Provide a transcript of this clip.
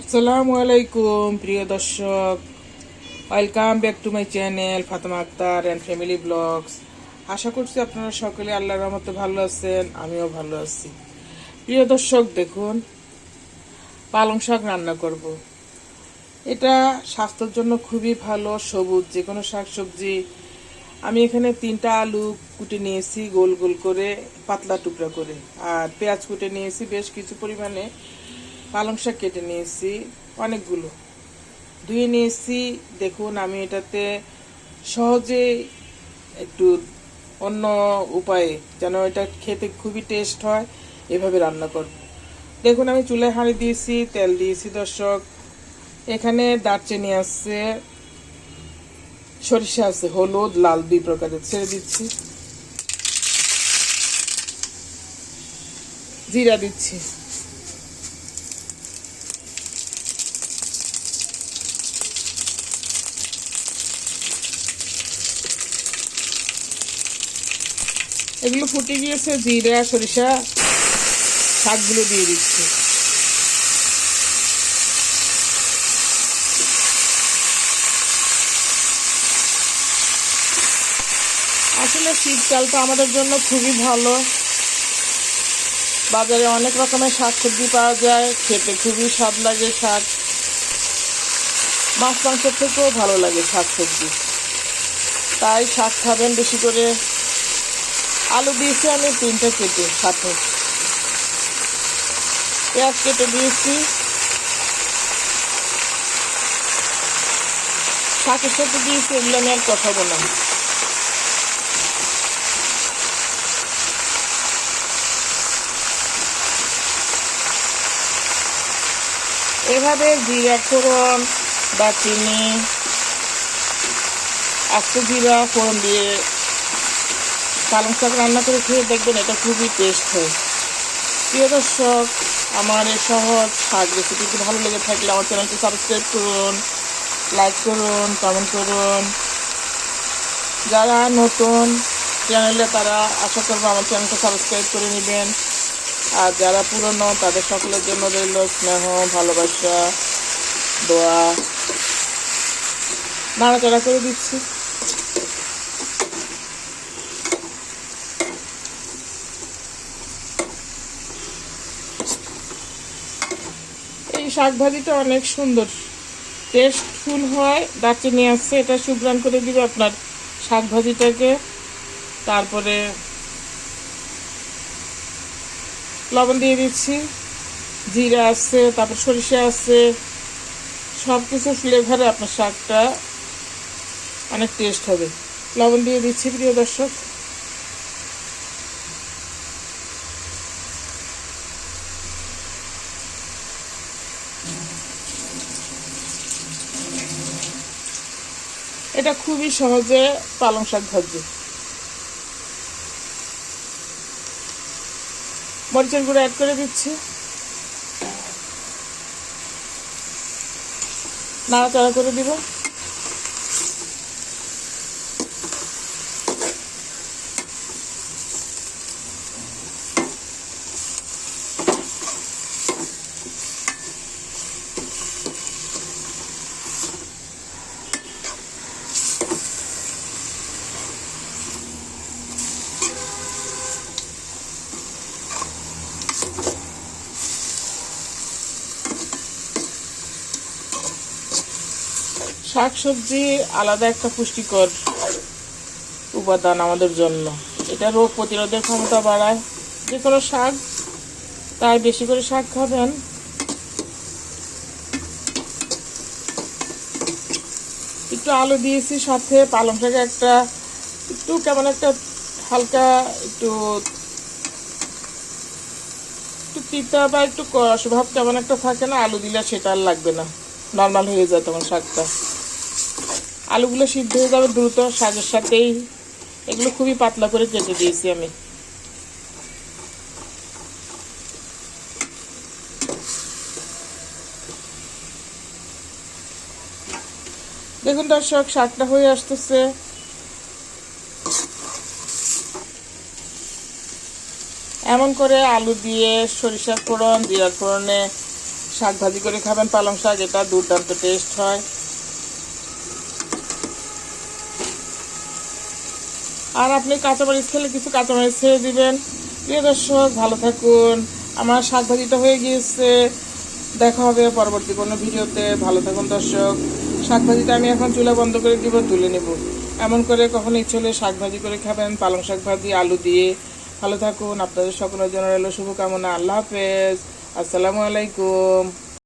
আসসালামু আলাইকুম, প্রিয় দর্শক। Welcome back to my channel Fatema Akter and family vlogs আশা করছি আপনারা সকলে আল্লাহর রহমতে ভালো আছেন, আমিও ভালো আছি। প্রিয় দর্শক, দেখুন, পালং শাক রান্না করব। এটা স্বাস্থ্যের জন্য খুবই ভালো, সবুজ যে কোনো শাক সবজি আমি এখানে তিনটা আলু কুটে নিয়েছি গোল গোল করে, পাতলা টুকরা করে। আর পেঁয়াজ কুটে নিয়েছি বেশ কিছু পরিমাণে। পালং শাক কেটে নিয়েছি, অনেকগুলো। ধুয়ে নিয়েছি, দেখুন আমি এটাতে সহজে একটু অন্য উপায়ে যেন এটা খেতে খুবই টেস্ট হয়, এভাবে রান্না করব। দেখুন আমি চুলায় হাঁড়ি দিয়েছি, তেল দিয়েছি দর্শক। এখানে দারচিনি আছে, সরিষা আছে, হলুদ, লাল দুই প্রকারের ছেড়ে দিচ্ছি। জিরা দিচ্ছি। এগুলো ফুটে গিয়েছে, জিরা সরিষা শাকগুলো দিয়ে দিচ্ছি। আসলে শীতকালটা আমাদের জন্য খুবই ভালো। বাজারে অনেক রকমের শাক সবজি পাওয়া যায়, খেতে খুবই স্বাদ লাগে শাক। মাছ মাংসের থেকেও ভালো লাগে শাক সবজি। তাই শাক খাবেন বেশি করে। আলু দিয়েছি আমি, তিনটা কেটে, সাথে। পেঁয়াজ কেটে দিয়েছি। শাকের সাথে দিয়েছি, এগুলো আমি আর কথা বললাম এভাবে জিরা ফোড়ন দারচিনি আস্ত জিরা ফোড়ন দিয়ে পালং শাক রান্না করে খেয়ে দেখবেন এটা খুবই টেস্ট হয়। প্রিয় দর্শক, আমার এই সহজ শাক রেসিপিটি ভালো লেগে থাকলে আমার চ্যানেলটি সাবস্ক্রাইব করুন লাইক করুন কমেন্ট করুন। যারা নতুন চ্যানেলে তারা আশা করব আমার চ্যানেলটা সাবস্ক্রাইব করে নেবেন। আর যারা পুরনো, তাদের সকলের জন্য রইল স্নেহ, ভালোবাসা, দোয়া। নাড়াচাড়া করে দিচ্ছি। এই শাক ভাজিটা অনেক সুন্দর। টেস্টফুল হয় দারচিনি আসছে, এটা সুগ্রান করে দিবে আপনার শাক ভাজিটাকে তারপরে লবণ দিয়ে দিচ্ছি, জিরা আছে, তারপর সরিষা আছে সব কিছু ফ্লেভারে আপনার শাকটা অনেক টেস্ট হবে। লবণ দিয়ে দিচ্ছি, প্রিয় দর্শক। এটা খুবই সহজে পালং শাক ভাজি। মরিচের গুঁড়ো অ্যাড করে দিচ্ছি। নাড়াচাড়া করে দিব। শাক সবজি আলাদা একটা পুষ্টিকর উপাদান আমাদের জন্য। এটা রোগ প্রতিরোধের ক্ষমতা বাড়ায়। যে কোনো শাক, তাই বেশি করে শাক খাবেন। একটু আলু দিয়েছি সাথে, পালং শাকে একটা, একটু কেমন একটা হালকা একটু একটু তিতা বা একটু কষ ভাব কেমন একটা থাকে না, আলু দিলে সেটা আর লাগবে না। নর্মাল হয়ে যায় তখন শাকটা। আলুগুলো সিদ্ধ হয়ে যাবে, দ্রুত শাকের সাথেই। এগুলো খুবই পাতলা করে কেটে দিয়েছি আমি। দেখুন দর্শক, শাকটা হয়ে আসতেছে। এমন করে আলু দিয়ে সরিষার ফোড়ন, জিরার ফোড়নে শাক ভাজি করে খাবেন। পালং শাক, এটা দুর্দান্ত টেস্ট হয়। আর আপনি কাঁচামরিচ খেলে কিছু কাঁচামরিচ ছেড়ে দিবেন। প্রিয় দর্শক, ভালো থাকুন। আমার শাক ভাজিটা হয়ে গিয়েছে। দেখা হবে পরবর্তী কোনো ভিডিওতে। ভালো থাকুন দর্শক। শাক ভাজিটা আমি এখন চুলা বন্ধ করে দিব, তুলে নেব। এমন করে কখনো ইচ্ছে হলে শাক ভাজি করে খাবেন। পালং শাক ভাজি, আলু দিয়ে। ভালো থাকুন। আপনাদের সকলের জন্য রইল শুভকামনা। আল্লাহ হাফেজ। আসসালামু আলাইকুম।